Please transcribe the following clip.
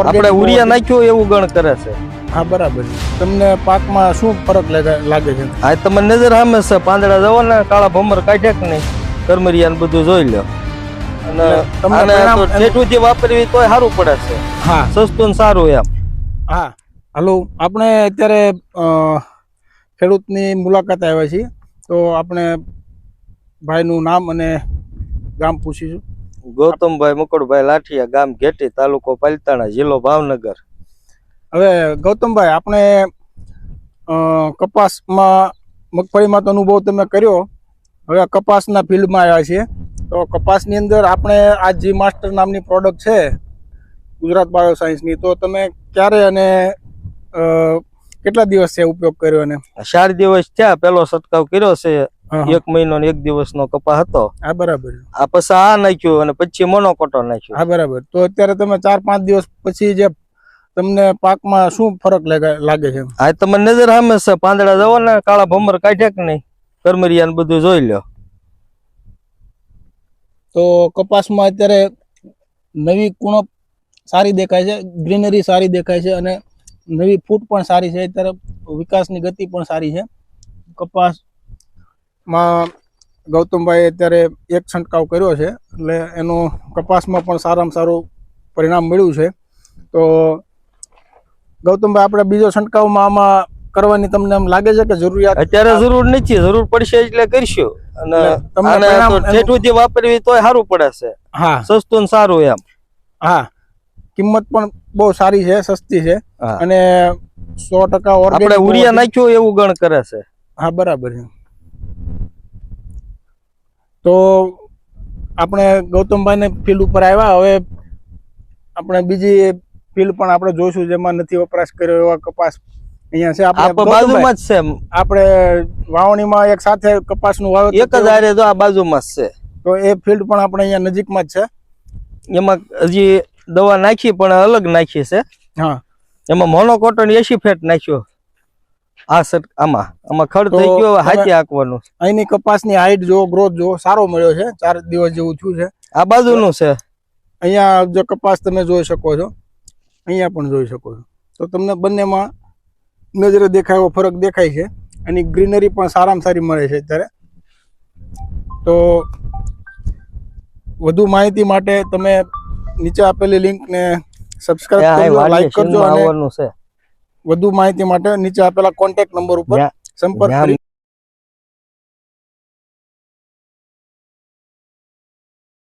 આપણે ઉરિયા નાખ્યું એવું ગણ કરે છે. હા બરાબર. તમને પાકમાં શું ફરક લાગે લાગે છે? આ તમે નજર સામે છે. પાંદડા જવો ને કાળા ભમર કાઢ્યા કે નહીં? કરમરિયા ને બધું જોઈ લો. અને તમને જેટલું જે તો વાપરવી તોય સારું પડે છે. હા. સસ્તું ને સારું એમ. હા. હાલો આપણે અત્યારે ખેડૂતની મુલાકાત આવ્યા છીએ. તો આપણે ભાઈનું નામ અને ગામ પૂછીશું. ગૌતમભાઈ મુકુડભાઈ લાઠિયા ગામ ઘેટી તાલુકો પાલતાણા જિલ્લો ભાવનગર. હવે ગૌતમભાઈ આપણે કપાસમાં મગફળીમાં તો અનુભવ તમે કર્યો. હવે કપાસના ફિલ્ડમાં આવ્યા છીએ. તો કપાસની અંદર આપણે આ જી માસ્ટર નામની પ્રોડક્ટ છે ગુજરાત બાયો સાયન્સની તો તમે ક્યારે અને કેટલા દિવસ છે ઉપયોગ કર્યો અને ચાર દિવસ થયા પેલો છંટકાવ કર્યો છે. એક મહિનો એક એક દિવસનો કપા હતો. હા બરાબર. આ પછી આ નાખ્યું અને પછી મોનોકોટો નાખ્યું. હા બરાબર. તો અત્યારે તમે ચાર પાંચ દિવસ પછી જે તમને પાકમાં શું ફરક લાગે છે હા તમે નજર સામે છે પાંદડા જવો ને કાળા ભમર કાઢ્યા કે નહીં? કરમરિયા ને બધું જોઈ લો. તો કપાસમાં અત્યારે નવી કુણપ સારી દેખાય છે ગ્રીનરી સારી દેખાય છે અને નવી ફૂટ પણ સારી છે. અત્યારે વિકાસની ગતિ પણ સારી છે. કપાસમાં ગૌતમભાઈ અત્યારે એક છંટકાવ કર્યો છે. એટલે એનું કપાસમાં પણ સારામાં સારું પરિણામ મળ્યું છે. તો ગૌતમભાઈ આપણે બીજો છંટકાવમાં આમાં કરવાની તમને એમ લાગે છે કે જરૂરિયાત? અત્યારે જરૂર નથી જરૂર પડશે એટલે કરશું. અને પરિણામ તો વાપરવી તોય સારું પડે છે. હા. સસ્તું સારું એમ. હા. કિંમત પણ બહુ સારી છે સસ્તી છે. અને સો ટકા આપણે ઉરિયા નાખ્યું એવું ગણ કરે છે. હા બરાબર છે. તો આપણે ગૌતમભાઈને ફિલ્ડ ઉપર આવ્યા. હવે આપણે બીજી ફિલ્ડ પણ આપણે જોઈશું જેમાં નથી વપરાશ કર્યો એવા કપાસ અહીંયા છે. આપણે બાજુમાં જ છે આપણે વાવણીમાં એક સાથે કપાસનું વાવેતર એક જ. આરે આ બાજુમાં જ છે. તો એ ફિલ્ડ પણ આપણે અહીંયા નજીકમાં જ છે. એમાં હજી દવા નાખી પણ અલગ નાખી છે. હા. એમાં મોનોકોટન એસી ફેટ નાખ્યો. આ સર આમાં આમાં ખડ થઈ ગયો હાથી આકવાનું અહીંની કપાસની હાઈટ જો ગ્રોથ જો સારો મળ્યો છે. ચાર દિવસ જેવું થયું છે. આ બાજુનું છે. અહીંયા જો કપાસ તમે જોઈ શકો છો. અહીંયા પણ જોઈ શકો છો. તો તમને બંનેમાં નજરે દેખાય એવો ફરક દેખાય છે. એની ગ્રીનરી પણ સારામાં સારી મળે છે અત્યારે. તો વધુ માહિતી માટે તમે નીચે આપેલી લિંકને સબસ્ક્રાઇબ કરજો લાઈક કરજો અને વધુ માહિતી માટે નીચે આપેલા કોન્ટેક્ટ નંબર ઉપર સંપર્ક